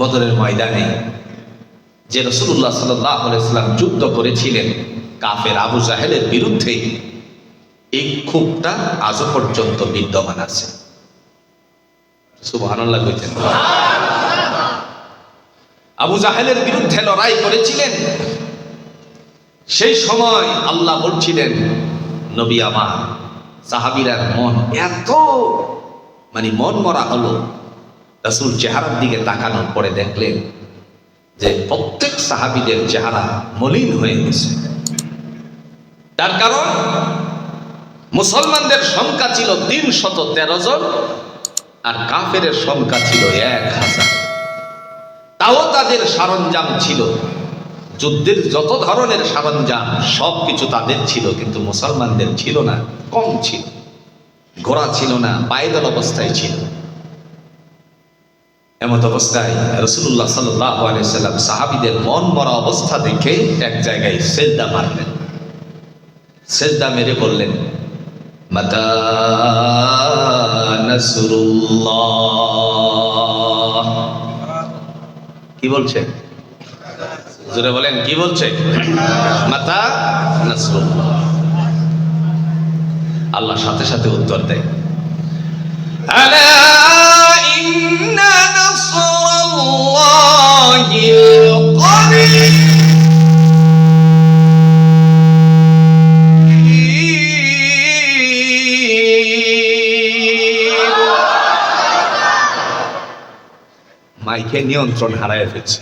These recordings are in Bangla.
বদরের ময়দানে, যে রসুল্লাহ সাল্লাম যুদ্ধ করেছিলেন, কাফের আবু জাহেলের বিরুদ্ধে, এই ক্ষোভটা আজও পর্যন্ত বিদ্যমান আছে। আবু জাহেলের বিরুদ্ধে লড়াই করেছিলেন। সেই সময় আল্লাহ বলছিলেন, নবী আমার সাহাবিরার মন এত মানে মন মরা হলো রাসুল চেহারার দিকে তাকানোর পরে দেখলেন যে প্রত্যেক সাহাবিদের চেহারা মলিন হয়ে গেছে। তার কারণ, মুসলমানদের সংখ্যা ছিল তিন শত তেরো জন আর কাফের সংখ্যা ছিল এক হাজার। তাও তাদের সরঞ্জাম ছিল। যুদ্ধের যত ধরনের সরঞ্জাম সব কিছু তাদের ছিল, কিন্তু মুসলমানদের ছিল না, কম ছিল। ঘোড়া ছিল না, পায়দল অবস্থায় ছিল। এমত অবস্থায় রসুল্লাহ সাল্লাম সাহাবিদের মন মরা অবস্থা দেখে এক জায়গায় সেজদা মারলেন। সেজদা মেরে বললেন, মাতা কি বলছে? জোরে বলেন, কি বলছে? মাতা নাসরুল্লাহ। আল্লাহ সাথে সাথে উত্তর দেয় আলা ইন্না নাসরাল্লাহিল করিব মাইকে নিয়ন্ত্রণ হারায় ফেলছে।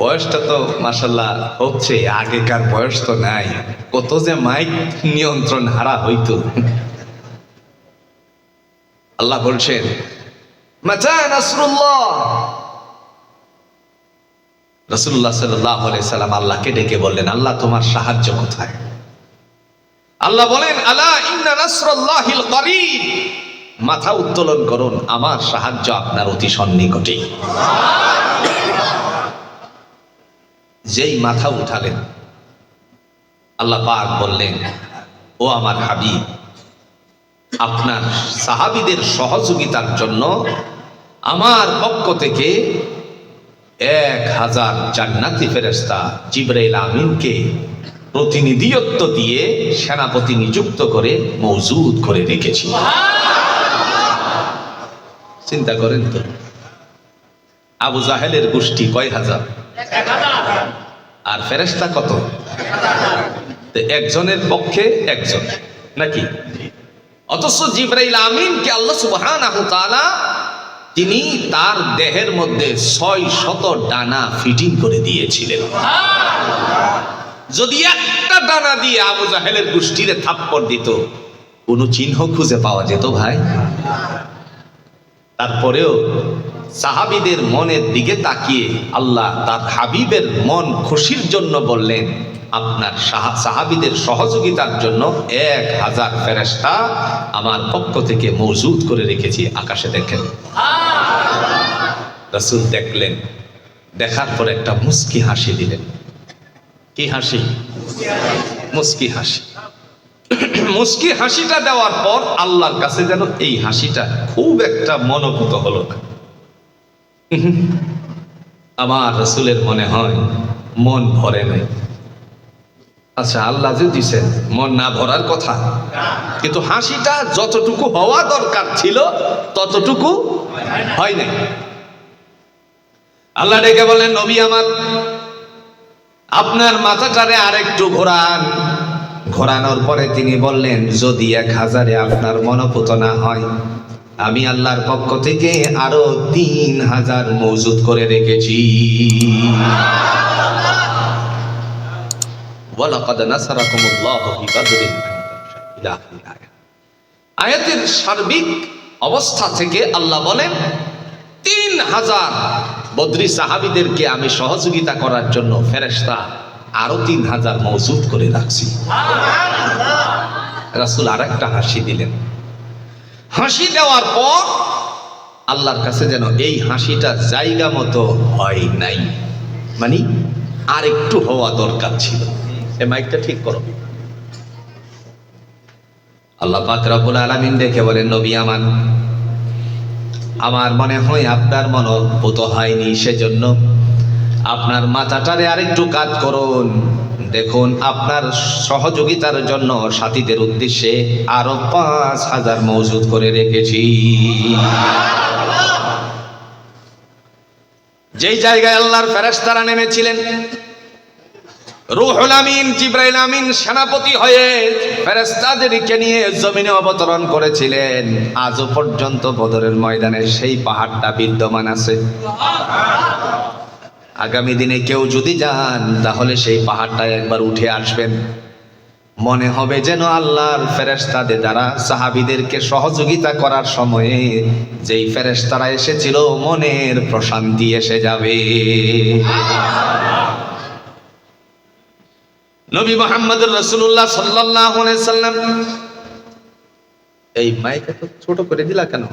বয়সটা তো মাসাল্লাহ হচ্ছে, আগেকার বয়স তো নাই। কত যে মাইক নিয়ন্ত্রণ হারা হইতো। আল্লাহ বলছেন রসুল্লাহ সাল্লাহ সাল্লাম আল্লাহকে ডেকে বললেন, আল্লাহ, তোমার সাহায্য কোথায়? আল্লাহ বলেন, আলা ইন্না নাসরুল্লাহিল করিব মাথা উত্তোলন করুন, আমার সাহায্য আপনার অতি সন্নিকটে। যেই মাথা উঠালেন। আল্লাহ পাক বললেন, ও আমার হাবিব, আপনার সাহাবিদের সহযোগিতার জন্য আমার পক্ষ থেকে এক হাজার জান্নাতি ফেরেস্তা জিব্রাইল আমিনকে প্রতিনিধিত্ব দিয়ে সেনাপতি নিযুক্ত করে মজুদ করে রেখেছি। চিন্তা করেন তো, আবু জাহেলের গোষ্ঠী কয় হাজার। আর ফেরেস্তা কত? একজনের পক্ষে একজন, নাকি? অথচ জিব্রাইল আমিনকে আল্লাহ সুবহানাহু তাআলা তিনি তার দেহের মধ্যে ছয় শত ডানা ফিটিং করে দিয়েছিলেন। যদি একটা ডানা দিয়ে আবু জাহেলের গোষ্ঠীরে থাপ্পড় দিত, কোনো চিহ্ন খুঁজে পাওয়া যেত ভাই? তারপরেও সাহাবিদের মনের দিকে তাকিয়ে আল্লাহ তার হাবিবের মন খুশির জন্য বললেন, আপনার সাহা- সাহাবিদের সহযোগিতার জন্য এক হাজার ফেরেস্তা আমার পক্ষ থেকে মজুদ করে রেখেছি আকাশে দেখেন। রসুল দেখলেন, দেখার পর একটা মুস্কি হাসি দিলেন। কি হাসি? মুস্কি হাসি। মুস্কি হাসিটা দেওয়ার পর আল্লাহর কাছে যেন এই হাসিটা খুব একটা মনোভূত হলো না। আমার রসুলের মনে হয় মন ভরে নাই। আচ্ছা আল্লাহ যে দিছেন, মন না ভরার কথা। কিন্তু হাসিটা যতটুকু হওয়া দরকার ছিল, ততটুকু হয় নাই। আল্লাহ ডেকে বলেন নবী আমার, আপনার মাথাটারে আরেকটু ঘোরান। ঘোরানোর পরে তিনি বললেন, যদি এক হাজারে আপনার মনোপুত না হয় আমি আল্লাহর পক্ষ থেকে আরও তিন হাজার মজুদ করে রেখেছি। আয়াতের সার্বিক অবস্থা থেকে আল্লাহ বলেন তিন হাজার বদ্রি সাহাবিদেরকে আমি সহযোগিতা করার জন্য ফেরেশতা আরও তিন হাজার মজুদ করে রাখছি। রাসুল আর একটা হাসি দিলেন। হাসি দেওয়ার পর আল্লাহর কাছে যেন এই হাসিটা জায়গা মতো হয় নাই। মানে আর একটু হওয়া দরকার ছিল। এ মাইকটা ঠিক করো। আল্লাহ পাক রব্বুল আলামিন দেখে বলেন, নবী আমান আমার মনে হয় আপনার মনোভূত হয়নি। সেজন্য আপনার মাথাটারে আরেকটু কাজ করুন। দেখুন, আপনার সহযোগিতার জন্য সাথীদের উদ্দেশ্যে আরও পাঁচ হাজার মজুদ করে রেখেছি। যেই জায়গায় আল্লাহর ফেরেশতারা নেমেছিলেন, রুহুল আমিন, জিব্রাইল আমিন সেনাপতি হয়ে ফেরেশতাদেরকে নিয়ে জমিনে অবতরণ করেছিলেন। আজও পর্যন্ত বদরের ময়দানে সেই পাহাড়টা বিদ্যমান আছে। আগামী দিনে কেউ যদি যান, তাহলে সেই পাহাড়টায় একবার উঠে আসবেন। মনে হবে যেন আল্লাহর ফেরেশতাদের দ্বারা সাহাবিদেরকে সহযোগিতা করার সময়ে যেই ফেরেশতারা এসেছিল, মনের প্রশান্তি এসে যাবে। নবী মোহাম্মদ রসুল্লাহ সাল্লাহ সাল্লাম, এই মাইক এত ছোট করে দিলা কেন?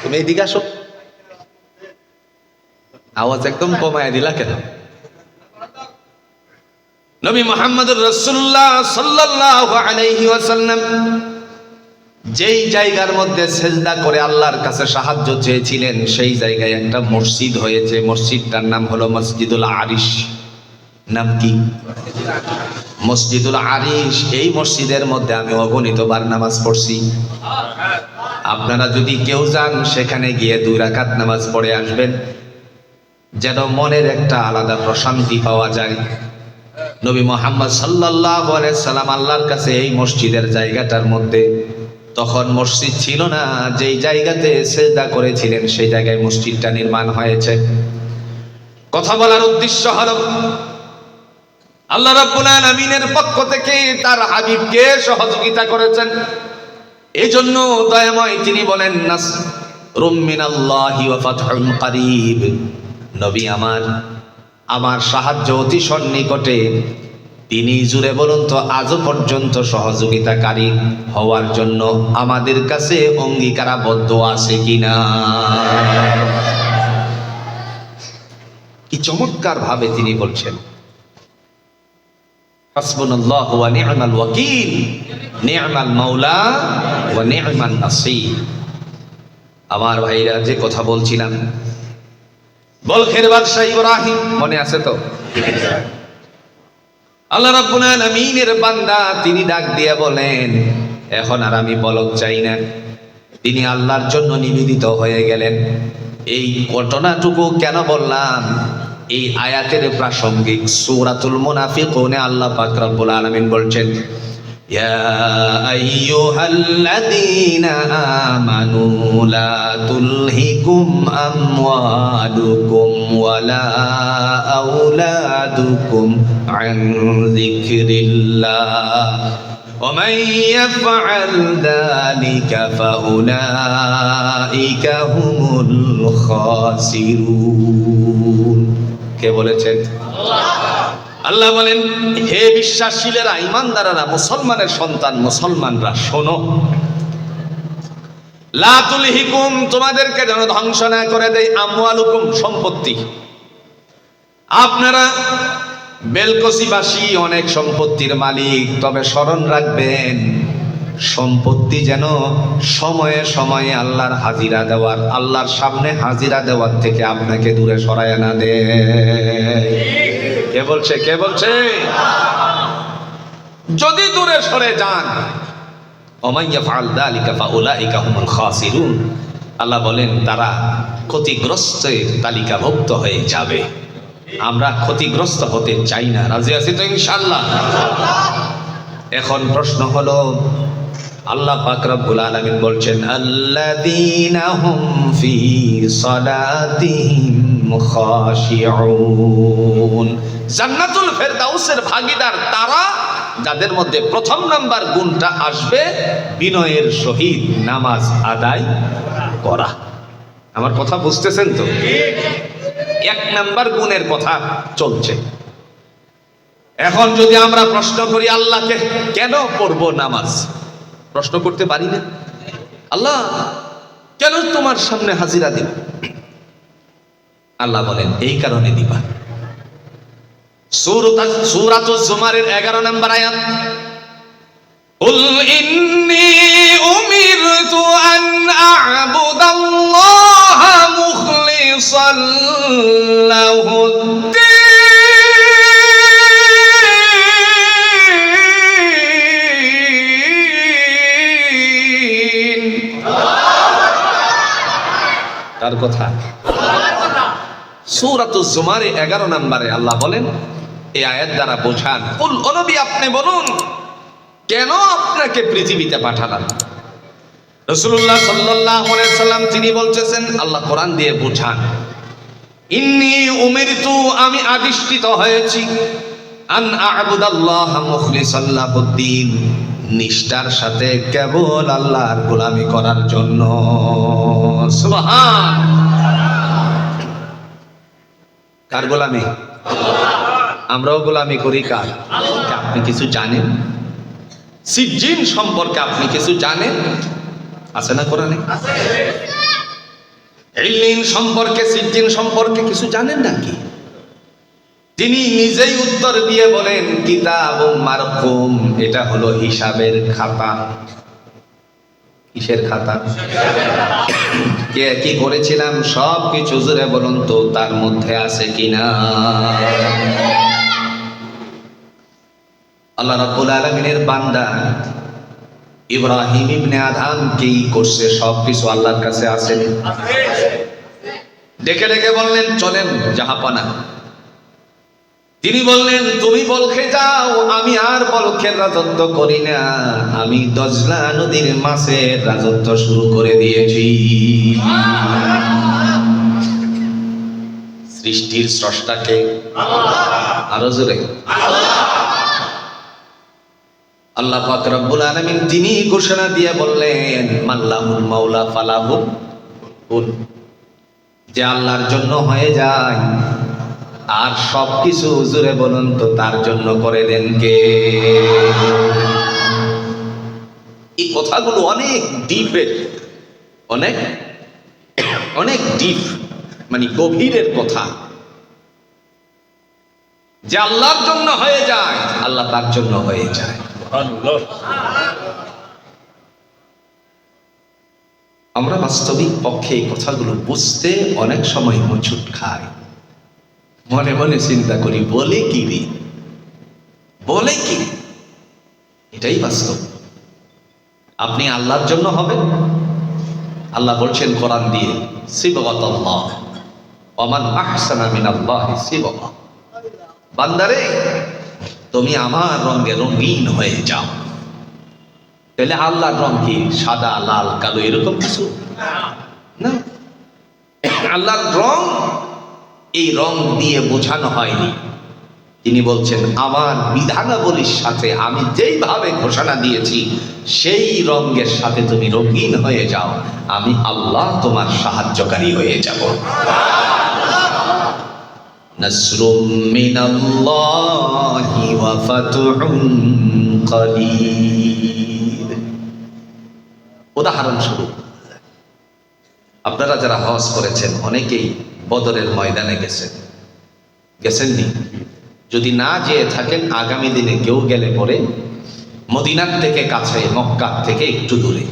তুমি এদিকে আসো। আওয়াজ একদম কমায় দিলা কেন? নবী মোহাম্মদ রসুল্লাহ সাল্লাহ আলাইহি ওয়াসাল্লাম যেই জায়গার মধ্যে সেজদা করে আল্লাহর কাছে সাহায্য চেয়েছিলেন, সেই জায়গায় একটা মসজিদ হয়েছে। মসজিদটার নাম হলো মসজিদুল আরিশ। নাম কি? মসজিদুল আরিশ। এই মসজিদের মধ্যে আমি অগণিত বার নামাজ পড়ছি। আপনারা যদি কেউ যান, সেখানে গিয়ে দুই রাকাত নামাজ পড়ে আসবেন। যেন মনের একটা আলাদা প্রশান্তি পাওয়া যায়। নবী মোহাম্মদ সাল্লাহ সাল্লাম আল্লাহর কাছে এই মসজিদের জায়গাটার মধ্যে তখন মসজিদ ছিল না, যেই জায়গাতে সেজদা করেছিলেন সেই জায়গায় মসজিদটা নির্মাণ হয়েছে। কথা বলার উদ্দেশ্য হলো, আল্লাহ রাব্বুল আলামিনের পক্ষ থেকে তার হাবিবকে সহযোগিতা করেছেন। এই জন্য দয়াময় তিনি বলেন কারীব। নবী আমার আমার সাহায্য অতি সন্নিকটে। তিনি জুড়ে বলুন তো, আজও পর্যন্ত সহযোগিতাকারী হওয়ার জন্য আমাদের কাছে অঙ্গীকারাবদ্ধ আছে কিনা? কি চমৎকার ভাবে তিনি বলছেন। আমার ভাইরা, যে কথা বলছিলাম বলখের বাদশাহ ইব্রাহিম। মনে আছে তো? আল্লাহ রাব্বুল আলামিনের বান্দা তিনি ডাক দিয়ে বলেন এখন আর আমি বলক চাই না। তিনি আল্লাহর জন্য নিবেদিত হয়ে গেলেন। এই ঘটনাটুকু কেন বললাম? এই আয়াতের প্রাসঙ্গিক সূরাতুল মুনাফিকুনে আল্লাহ পাক রব্বুল আলামিন বলছেন يا أيها الذين آمنوا لا تلهكم أموالكم ولا أولادكم عن ذكر الله ومن يفعل ذلك فأولئك هم الخاسرون কে বলেছেন আল্লাহ বলেন, হে বিশ্বাসীলেরা ইমানদারেরা, মুসলমানের সন্তান, মুসলমানরা, শোনো। লাতুল হিকুম তোমাদেরকে যেন ধ্বংস না করে দেয় আমওয়ালুকুম, সম্পত্তি। আপনারা বেলকসিবাসী, অনেক সম্পত্তির মালিক, তবে স্মরণ রাখবেন, সম্পত্তি যেন সময়ে সময়ে আল্লাহর হাজিরা দেওয়ার, আল্লাহর সামনে হাজিরা দেওয়ার থেকে আপনাকে দূরে সরায় না দেয়। কে বলছে কে বলছে? যদি দূরে সরে যান। আল্লাহ বলেন, তারা ক্ষতিগ্রস্তের তালিকাভুক্ত হয়ে যাবে। আমরা ক্ষতিগ্রস্ত হতে চাই না। রাজি আছি তো ইনশাআল্লাহ? এখন প্রশ্ন হলো, আল্লাহ পাক রব্বুল আলামিন বলছেন, আল্লাযীনা জান্নাতুল ফেরদাউসের ভাগিদার তারা, যাদের মধ্যে প্রথম নাম্বার গুণটা আসবে বিনয়ের সহিত নামাজ আদায় করা। আমার কথা বুঝতেছেন তো? এক নাম্বার গুণের কথা চলছে। এখন যদি আমরা প্রশ্ন করি, আল্লাহকে কেন পড়ব নামাজ? প্রশ্ন করতে পারি না। আল্লাহ, কেন তোমার সামনে হাজিরা দিব? আল্লাহ বলেন, এই কারণে দিবা। সুরাত জুমারের এগারো নম্বর আয়াত। قل إني أمرت أن أعبد الله مخلصا له الدين তার কথা। সুরাত জুমারে এগারো নম্বরে আল্লাহ বলেন এই আয়াত দ্বারা বোঝান কুল ও আপনি বলুন, কেন আপনাকে পৃথিবীতে পাঠালাম? রসুল্লাহ আলাইহি সাল্লাম তিনি বলতেছেন, আল্লাহ কোরআন দিয়ে বোঝান, ইন্নি উমিরতু, আমি আদিষ্টিত হয়েছি, আন আ'বুদাল্লাহ মুখলিসান লাহুদ্দিন, নিষ্ঠার সাথে কেবল আল্লাহর গোলামি করার জন্য। কার গোলামি? আমরাও গোলামি করি কার? আপনি কিছু জানেন? সিজিন সম্পর্কে আপনি কিছু জানেন? আছে না কোরআনে? সম্পর্কে সিজিন সম্পর্কে কিছু জানেন নাকি? তিনি নিজেই উত্তর দিয়ে বলেন কিতাব মারকুম এটা হলো হিসাবের খাতা। কিসের খাতা? কে কি করেছিলাম? সব কিছু জুড়ে বলুন তো তার মধ্যে আছে কিনা? আল্লাহ রাব্বুল আলামিনের বান্দা ইব্রাহিম ইবনে আদম কি করছে সব কিছু আল্লাহর কাছে আছে। ডেকে ডেকে বললেন, চলেন, জাহাপানা। তিনি বললেন, তুমি বলখে যাও, আমি আর বলখের রাজত্ব করি না। আমি দজলা নদীর মাছের রাজত্ব শুরু করে দিয়েছি। সৃষ্টির স্রষ্টাকে আরও জোরে। আল্লাহ পাক রব্বুল আলামিন তিনি ঘোষণা দিয়ে বললেন মাল্লাহুল মাওলা ফালাহুল কুল। যে আল্লাহর জন্য হয়ে যায়। আর সবকিছু হুজুরে বলুন তো, তার জন্য করে দেন কে? এই কথাগুলো অনেক ডিপের, অনেক অনেক ডিপ মানে গভীরের কথা। যে আল্লাহর জন্য হয়ে যায়, আল্লাহ তার জন্য হয়ে যায়। আমরা বাস্তবিক পক্ষে এই কথাগুলো বুঝতে অনেক সময় মছুট খাই। মনে মনে চিন্তা করি, বলে কি বলে কি এটাই বাস্তব। আপনি আল্লাহর জন্য হবেন? আল্লাহ বলছেন কোরআন দিয়ে শিবগত অমান আহসানা মিনাল্লাহ শিবগা বান্দারে তুমি আমার রঙে রঙিন হয়ে যাও। তাহলে আল্লাহর রং কি? সাদা, লাল, কালো, এরকম কিছু? না। আল্লাহর রং এই রং দিয়ে বোঝানো হয়নি। তিনি বলছেন, আমার বিধানাবলীর সাথে আমি যেইভাবে ঘোষণা দিয়েছি, সেই রঙের সাথে তুমি রঙিন হয়ে যাও। আমি আল্লাহ তোমার সাহায্যকারী হয়ে যাব। نصر من الله وفتح قريب উদাহরণস্বরূপ আপনারা যারা হজ করেছেন অনেকেই বদরের ময়দানে গেছেন গেছেননি যদি না যেয়ে থাকেন আগামী দিনে কেউ গেলে পরে মদিনার থেকে কাছে মক্কার থেকে একটু দূরে